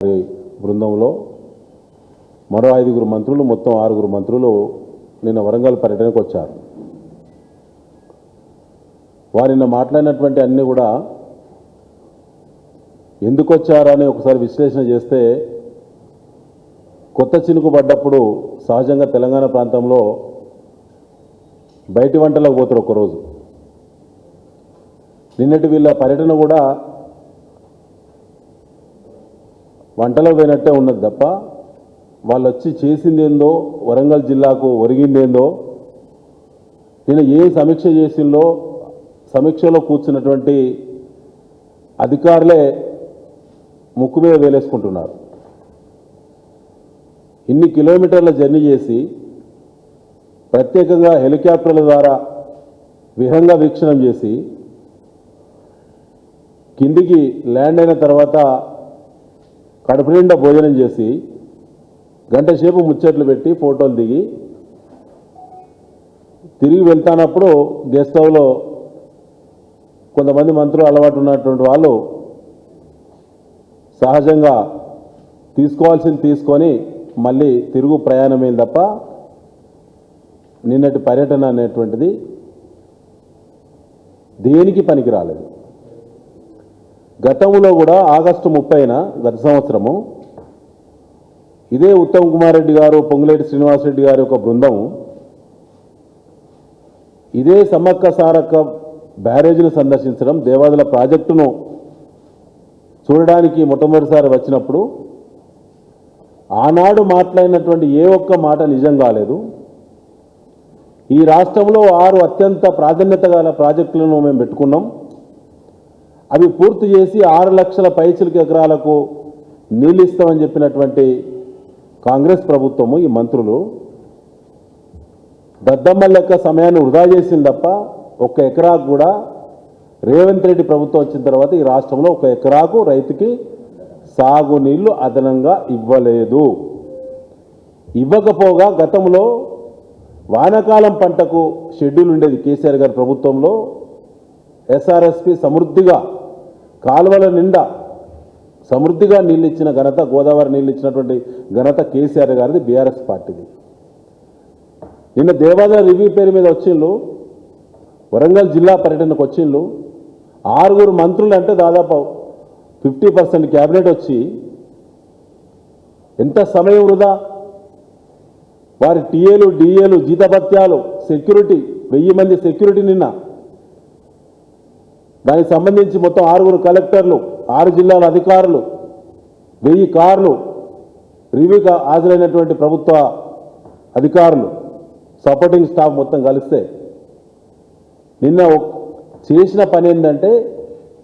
బృందంలో మరో ఐదుగురు మంత్రులు మొత్తం ఆరుగురు మంత్రులు నిన్న వరంగల్ పర్యటనకు వచ్చారు. వారు నిన్న మాట్లాడినటువంటి అన్నీ కూడా ఎందుకు వచ్చారని ఒకసారి విశ్లేషణ చేస్తే కొత్త చినుకు పడ్డప్పుడు సహజంగా తెలంగాణ ప్రాంతంలో బయటి వంటలకు పోతారు ఒకరోజు నిన్నటి వీళ్ళ పర్యటన కూడా వంటలో పోయినట్టే ఉన్నది తప్ప వాళ్ళు వచ్చి చేసిందేందో వరంగల్ జిల్లాకు ఒరిగిందేందో నేను ఏ సమీక్ష చేసిందో సమీక్షలో కూర్చున్నటువంటి అధికారులే ముక్కు మీద వేలేసుకుంటున్నారు. ఇన్ని కిలోమీటర్ల జర్నీ చేసి ప్రత్యేకంగా హెలికాప్టర్ల ద్వారా విహంగ వీక్షణం చేసి కిందికి ల్యాండ్ అయిన తర్వాత కడుపు నిండా భోజనం చేసి గంట సేపు ముచ్చట్లు పెట్టి ఫోటోలు దిగి తిరిగి వెళ్తానప్పుడు గెస్ట్ హౌస్లో కొంతమంది మంత్రులు అలవాటు ఉన్నటువంటి వాళ్ళు సహజంగా తీసుకోవాల్సింది తీసుకొని మళ్ళీ తిరుగు ప్రయాణమైంది తప్ప నిన్నటి పర్యటన అనేటువంటిది దేనికి పనికి రాలేదు గతంలో కూడా ఆగస్టు ముప్పైన గత సంవత్సరము ఇదే ఉత్తమ్ కుమార్ రెడ్డి గారు పొంగులేటి శ్రీనివాసరెడ్డి గారి ఒక బృందం ఇదే సమ్మక్క సారక్క బ్యారేజ్ను సందర్శించడం దేవాదుల ప్రాజెక్టును చూడడానికి మొట్టమొదటిసారి వచ్చినప్పుడు ఆనాడు మాట్లాడినటువంటి ఏ ఒక్క మాట నిజం కాలేదు. ఈ రాష్ట్రంలో ఆరు అత్యంత ప్రాధాన్యత గల ప్రాజెక్టులను మేము పెట్టుకున్నాం. అవి పూర్తి చేసి ఆరు లక్షల పైచిలక ఎకరాలకు నీళ్ళు ఇస్తామని చెప్పినటువంటి కాంగ్రెస్ ప్రభుత్వము ఈ మంత్రులు దద్దమ్మ లెక్క సమయాన్ని వృధా చేసింది తప్ప ఒక్క ఎకరాకు కూడా రేవంత్ రెడ్డి ప్రభుత్వం వచ్చిన తర్వాత ఈ రాష్ట్రంలో ఒక ఎకరాకు రైతుకి సాగునీళ్ళు అదనంగా ఇవ్వలేదు. ఇవ్వకపోగా గతంలో వానాకాలం పంటకు షెడ్యూల్ ఉండేది కేసీఆర్ గారి ప్రభుత్వంలో ఎస్ఆర్ఎస్పి సమృద్ధిగా కాలువల నిండా సమృద్ధిగా నీళ్ళు ఇచ్చిన ఘనత గోదావరి నీళ్ళు ఇచ్చినటువంటి ఘనత కేసీఆర్ గారిది బీఆర్ఎస్ పార్టీది. నిన్న దేవాదాయ రివ్యూ పేరు మీద వచ్చిండ్రు వరంగల్ జిల్లా పర్యటనకు వచ్చిండ్రు ఆరుగురు మంత్రులు అంటే దాదాపు ఫిఫ్టీ పర్సెంట్ క్యాబినెట్ వచ్చి ఎంత సమయం వృధా? వారి టీఏలు డిఏలు జీతభత్యాలు సెక్యూరిటీ వెయ్యి మంది సెక్యూరిటీ నిన్న దానికి సంబంధించి మొత్తం ఆరుగురు కలెక్టర్లు ఆరు జిల్లాల అధికారులు వెయ్యి కార్లు రివ్యూకి హాజరైనటువంటి ప్రభుత్వ అధికారులు సపోర్టింగ్ స్టాఫ్ మొత్తం కలిస్తే నిన్న చేసిన పని ఏంటంటే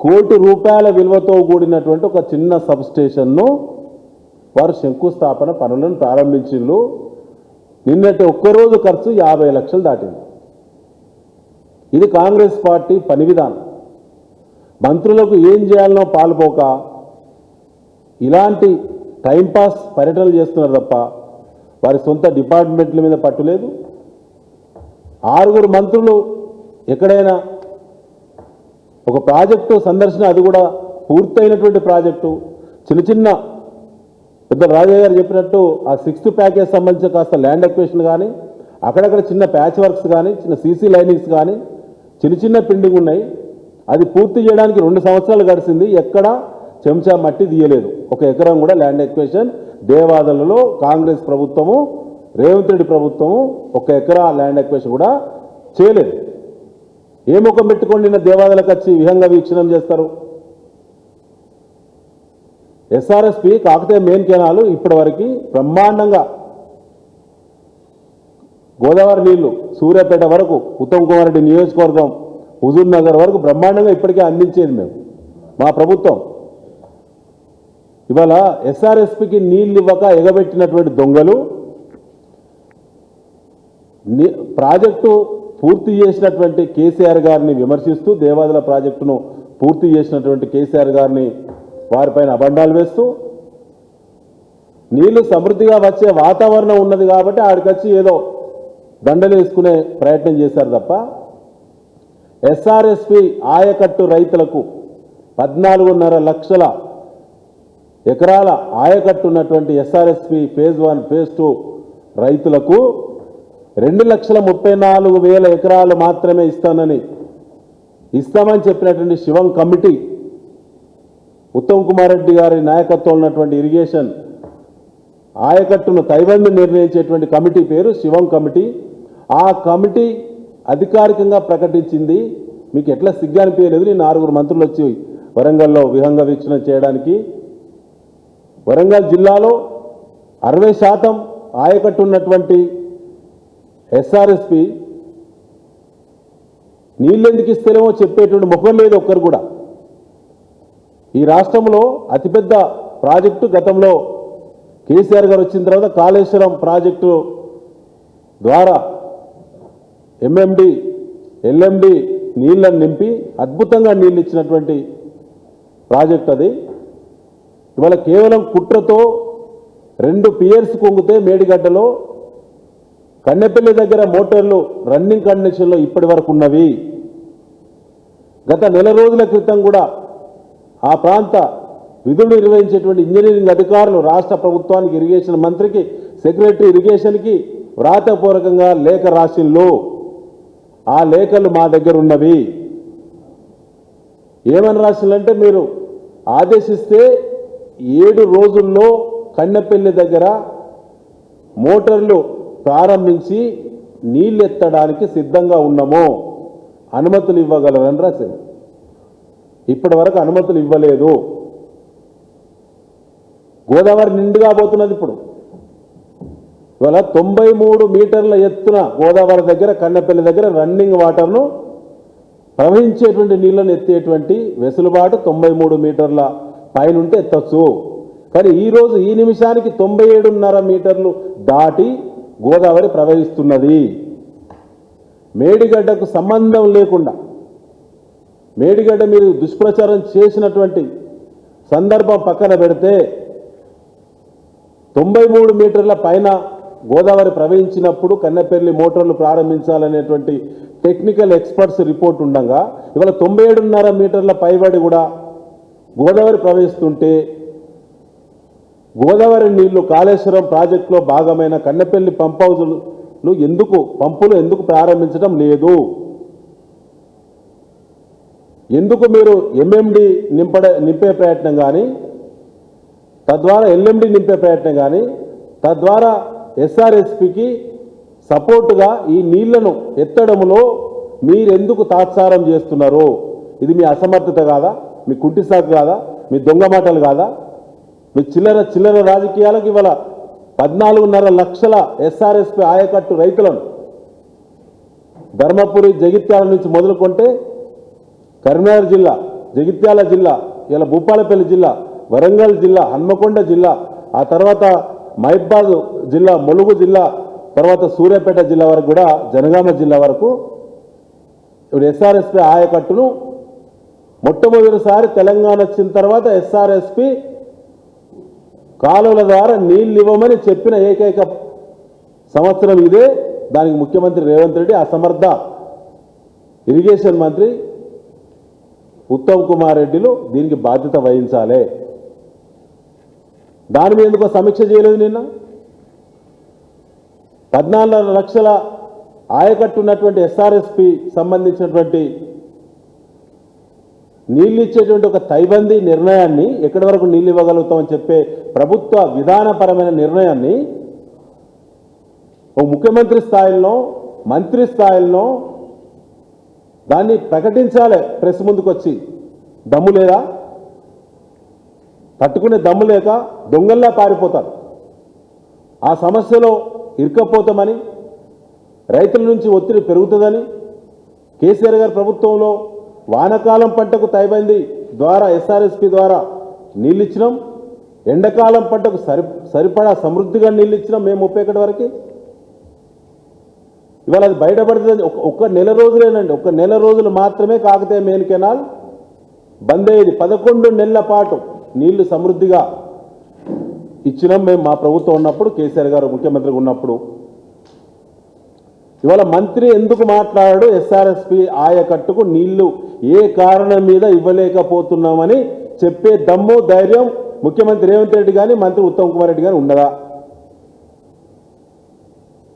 కోటి రూపాయల విలువతో కూడినటువంటి ఒక చిన్న సబ్ స్టేషన్ను వారు శంకుస్థాపన పనులను ప్రారంభించిండ్రు నిన్నటి ఒక్కరోజు ఖర్చు యాభై లక్షలు దాటింది. ఇది కాంగ్రెస్ పార్టీ పని విధానం. మంత్రులకు ఏం చేయాలనో పాల్పోక ఇలాంటి టైంపాస్ పర్యటనలు చేస్తున్నారు తప్ప వారి సొంత డిపార్ట్మెంట్ల మీద పట్టులేదు ఆరుగురు మంత్రులు ఎక్కడైనా ఒక ప్రాజెక్టు సందర్శన అది కూడా పూర్తయినటువంటి ప్రాజెక్టు. చిన్న చిన్న పెద్ద రాజయ్య గారు చెప్పినట్టు ఆ సిక్స్త్ ప్యాకేజ్ సంబంధించిన కాస్త ల్యాండ్ ఎక్వేషన్ కానీ అక్కడక్కడ చిన్న ప్యాచ్ వర్క్స్ కానీ చిన్న సీసీ లైనింగ్స్ కానీ చిన్న చిన్న పిండింగ్ ఉన్నాయి. అది పూర్తి చేయడానికి రెండు సంవత్సరాలు గడిచింది. ఎక్కడ చెంచా మట్టి తీయలేదు. ఒక ఎకరం కూడా ల్యాండ్ ఎక్వేషన్ దేవాదలలో కాంగ్రెస్ ప్రభుత్వము రేవంత్ రెడ్డి ప్రభుత్వము ఒక ఎకరా ల్యాండ్ ఎక్వేషన్ కూడా చేయలేదు. ఏ ముఖం పెట్టుకోండి నిన్న వచ్చి విహంగ వీక్షణం చేస్తారు? ఎస్ఆర్ఎస్పి కాకతీయ మెయిన్ కెనాలు ఇప్పటి వరకు బ్రహ్మాండంగా గోదావరి నీళ్ళు సూర్యాపేట వరకు ఉత్తమ్ కుమార్ రెడ్డి నియోజకవర్గం హుజూర్ నగర్ వరకు బ్రహ్మాండంగా ఇప్పటికే అందించేది మేము మా ప్రభుత్వం. ఇవాళ ఎస్ఆర్ఎస్పికి నీళ్ళు ఇవ్వక ఎగబెట్టినటువంటి దొంగలు ప్రాజెక్టు పూర్తి చేసినటువంటి కేసీఆర్ గారిని విమర్శిస్తూ దేవాదుల ప్రాజెక్టును పూర్తి చేసినటువంటి కేసీఆర్ గారిని వారిపైన అబండాలు వేస్తూ నీళ్ళు సమృద్ధిగా వచ్చే వాతావరణం ఉన్నది కాబట్టి ఆడికొచ్చి ఏదో దండలు వేసుకునే ప్రయత్నం చేశారు తప్ప ఎస్ఆర్ఎస్పి ఆయకట్టు రైతులకు పద్నాలుగున్నర లక్షల ఎకరాల ఆయకట్టు ఉన్నటువంటి SRSP phase one phase two రైతులకు రెండు లక్షల ముప్పై నాలుగు వేల ఎకరాలు మాత్రమే ఇస్తానని ఇస్తామని చెప్పినటువంటి శివం కమిటీ ఉత్తమ్ కుమార్ రెడ్డి గారి నాయకత్వం ఉన్నటువంటి ఇరిగేషన్ ఆయకట్టును తైబంది నిర్ణయించేటువంటి కమిటీ పేరు శివం కమిటీ. ఆ కమిటీ అధికారికంగా ప్రకటించింది. మీకు ఎట్లా సిగ్గు అనిపించలేదు? నేను ఆరుగురు మంత్రులు వచ్చి వరంగల్లో విహంగ వీక్షణ చేయడానికి. వరంగల్ జిల్లాలో అరవై శాతం ఆయకట్టు ఉన్నటువంటి ఎస్ఆర్ఎస్పి నీళ్ళెందుకు ఇస్తేనేమో చెప్పేటువంటి ముఖం లేదు ఒక్కరు కూడా. ఈ రాష్ట్రంలో అతిపెద్ద ప్రాజెక్టు గతంలో కేసీఆర్ గారు వచ్చిన తర్వాత కాళేశ్వరం ప్రాజెక్టు ద్వారా ఎంఎండి ఎల్ఎండి నీళ్ళని నింపి అద్భుతంగా నీళ్ళు ఇచ్చినటువంటి ప్రాజెక్ట్ అది. ఇవాళ కేవలం కుట్రతో రెండు పియర్స్ కొంగితే మేడిగడ్డలో కన్నెపల్లి దగ్గర మోటార్లు రన్నింగ్ కండిషన్లో ఇప్పటి వరకు ఉన్నవి. గత నెల రోజుల క్రితం కూడా ఆ ప్రాంత విధులు నిర్వహించేటువంటి ఇంజనీరింగ్ అధికారులు రాష్ట్ర ప్రభుత్వానికి ఇరిగేషన్ మంత్రికి సెక్రటరీ ఇరిగేషన్కి వ్రాతపూర్వకంగా లేఖ రాసిల్లో ఆ లేఖలు మా దగ్గర ఉన్నవి. ఏమని రాసిందంటే మీరు ఆదేశిస్తే ఏడు రోజుల్లో కన్నెపల్లి దగ్గర మోటార్లు ప్రారంభించి నీళ్ళెత్తడానికి సిద్ధంగా ఉన్నాము అనుమతులు ఇవ్వగలరని రాసింది. ఇప్పటి వరకు అనుమతులు ఇవ్వలేదు. గోదావరి నిండుగా పోతున్నది ఇప్పుడు. ఇవాళ తొంభై మూడు మీటర్ల ఎత్తున గోదావరి దగ్గర కన్నెపల్లి దగ్గర రన్నింగ్ వాటర్ను ప్రవహించేటువంటి నీళ్ళను ఎత్తేటువంటి వెసులుబాటు తొంభై మూడు మీటర్ల పైనుంటే ఎత్తచ్చు కానీ ఈరోజు ఈ నిమిషానికి తొంభై ఏడున్నర మీటర్లు దాటి గోదావరి ప్రవహిస్తున్నది. మేడిగడ్డకు సంబంధం లేకుండా మేడిగడ్డ మీరు దుష్ప్రచారం చేసినటువంటి సందర్భం పక్కన పెడితే తొంభై మూడు మీటర్ల పైన గోదావరి ప్రవహించినప్పుడు కన్నెపల్లి మోటార్లు ప్రారంభించాలనేటువంటి టెక్నికల్ ఎక్స్పర్ట్స్ రిపోర్ట్ ఉండగా ఇవాళ తొంభై ఏడున్నర మీటర్ల పైబడి కూడా గోదావరి ప్రవహిస్తుంటే గోదావరి నీళ్ళు కాళేశ్వరం ప్రాజెక్టులో భాగమైన కన్నెపల్లి పంప్ హౌజులు ఎందుకు పంపులు ఎందుకు ప్రారంభించడం లేదు? ఎందుకు మీరు ఎంఎండి నింపడ నింపే ప్రయత్నం కానీ తద్వారా ఎల్ఎండి నింపే ప్రయత్నం కానీ తద్వారా ఎస్ఆర్ఎస్పికి సపోర్టుగా ఈ నీళ్ళను ఎత్తడంలో మీరెందుకు తాత్సారం చేస్తున్నారు? ఇది మీ అసమర్థత కాదా? మీ కుంటిసాకు కాదా? మీ దొంగ మాటలు కాదా? మీ చిల్లర చిల్లర రాజకీయాలకు ఇవాళ పద్నాలుగున్నర లక్షల ఎస్ఆర్ఎస్పి ఆయకట్టు రైతులను ధర్మపురి జగిత్యాల నుంచి మొదలుకొంటే కరీంనగర్ జిల్లా జగిత్యాల జిల్లా ఇలా భూపాలపల్లి జిల్లా వరంగల్ జిల్లా హన్మకొండ జిల్లా ఆ తర్వాత మహిబాద్ జిల్లా ములుగు జిల్లా తర్వాత సూర్యాపేట జిల్లా వరకు కూడా జనగామ జిల్లా వరకు ఇప్పుడు ఎస్ఆర్ఎస్పి ఆయకట్టును మొట్టమొదటిసారి తెలంగాణ వచ్చిన తర్వాత ఎస్ఆర్ఎస్పి కాలువల ద్వారా నీళ్ళు ఇవ్వమని చెప్పిన ఏకైక సంవత్సరం ఇదే. దానికి ముఖ్యమంత్రి రేవంత్ రెడ్డి అసమర్థ ఇరిగేషన్ మంత్రి ఉత్తమ్ కుమార్ రెడ్డిలు దీనికి బాధ్యత వహించాలి. దాని మీద ఎందుకో సమీక్ష చేయలేదు నిన్న? పద్నాలుగు లక్షల ఆయకట్టు ఉన్నటువంటి ఎస్ఆర్ఎస్పి సంబంధించినటువంటి నీళ్ళు ఇచ్చేటువంటి ఒక తైబందీ నిర్ణయాన్ని ఎక్కడి వరకు నీళ్ళు ఇవ్వగలుగుతామని చెప్పే ప్రభుత్వ విధానపరమైన నిర్ణయాన్ని ఓ ముఖ్యమంత్రి స్థాయిలో మంత్రి స్థాయిలో దాన్ని ప్రకటించాలి ప్రెస్ ముందుకు వచ్చి దమ్ము లేదా? తట్టుకునే దమ్ము లేక దొంగల్లా పారిపోతారు. ఆ సమస్యలో ఇరుక్కపోతామని రైతుల నుంచి ఒత్తిడి పెరుగుతుందని కేసీఆర్ గారి ప్రభుత్వంలో వానకాలం పంటకు తైబంది ద్వారా ఎస్ఆర్ఎస్పి ద్వారా నీళ్ళు ఇచ్చినాం ఎండాకాలం పంటకు సరి సరిపడా సమృద్ధిగా నీళ్ళు ఇచ్చినాం మేము ముప్పై ఒకటి వరకు. ఇవాళ అది బయటపడుతుంది ఒక ఒక్క నెల రోజులేనండి. ఒక నెల రోజులు మాత్రమే కాకతే మేనికెనాల్ బంద్ అయ్యేది పదకొండు నెలల పాటు నీళ్ళు సమృద్ధిగా ఇచ్చినాం మేము మా ప్రభుత్వం ఉన్నప్పుడు కేసీఆర్ గారు ముఖ్యమంత్రిగా ఉన్నప్పుడు. ఇవాళ మంత్రి ఎందుకు మాట్లాడాడు? ఎస్ఆర్ఎస్పి ఆయకట్టుకు నీళ్ళు ఏ కారణం మీద ఇవ్వలేకపోతున్నామని చెప్పే దమ్ము ధైర్యం ముఖ్యమంత్రి రేవంత్ రెడ్డి కానీ మంత్రి ఉత్తమ్ కుమార్ రెడ్డి కానీ ఉండదా?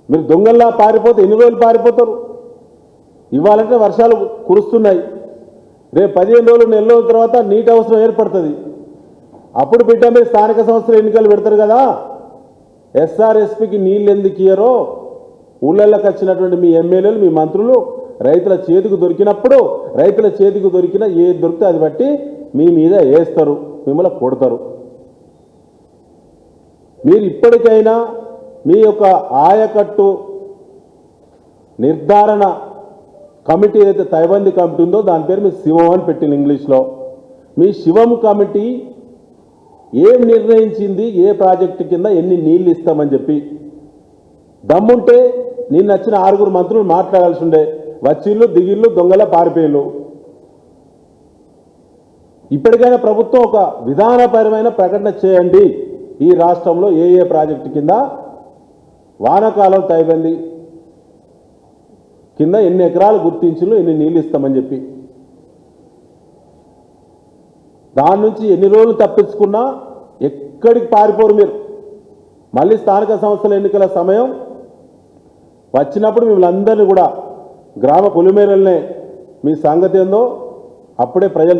మీరు దొంగల్లా పారిపోతే ఎన్ని రోజులు పారిపోతారు? ఇవ్వాలంటే వర్షాలు కురుస్తున్నాయి. రేపు పదిహేను రోజులు నెల రోజుల తర్వాత నీటి అవసరం ఏర్పడుతుంది. అప్పుడు బిడ్డ మీరు స్థానిక సంస్థల ఎన్నికలు పెడతారు కదా. ఎస్ఆర్ఎస్పికి నీళ్ళు ఎందుకు ఇయ్యరో? ఊళ్ళల్లోకి వచ్చినటువంటి మీ ఎమ్మెల్యేలు మీ మంత్రులు రైతుల చేతికి దొరికినప్పుడు రైతుల చేతికి దొరికిన ఏది దొరికితే అది బట్టి మీ మీద వేస్తారు మిమ్మల్ని కొడతారు. మీరు ఇప్పటికైనా మీ యొక్క ఆయకట్టు నిర్ధారణ కమిటీ ఏదైతే తైబంది కమిటీ ఉందో దాని పేరు మీ శివం అని పెట్టింది ఇంగ్లీష్లో. మీ శివం కమిటీ ఏం నిర్ణయించింది? ఏ ప్రాజెక్టు కింద ఎన్ని నీళ్ళు ఇస్తామని చెప్పి. దమ్ముంటే నేను నచ్చిన ఆరుగురు మంత్రులు మాట్లాడాల్సి ఉండే. వచ్చిళ్ళు దిగిళ్ళు దొంగల పారిపోయిళ్ళు. ఇప్పటికైనా ప్రభుత్వం ఒక విధానపరమైన ప్రకటన చేయండి. ఈ రాష్ట్రంలో ఏ ఏ ప్రాజెక్టు కింద వానకాలం తైబంది కింద ఎన్ని ఎకరాలు గుర్తించులు ఎన్ని నీళ్ళు ఇస్తామని చెప్పి. దాని నుంచి ఎన్ని రోజులు తప్పించుకున్నా ఎక్కడికి పారిపోరు మీరు. మళ్ళీ స్థానిక సంస్థల ఎన్నికల సమయం వచ్చినప్పుడు మిమ్మల్ని అందరినీ కూడా గ్రామ పులిమేరల్నే మీ సంగతి ఏందో అప్పుడే ప్రజలు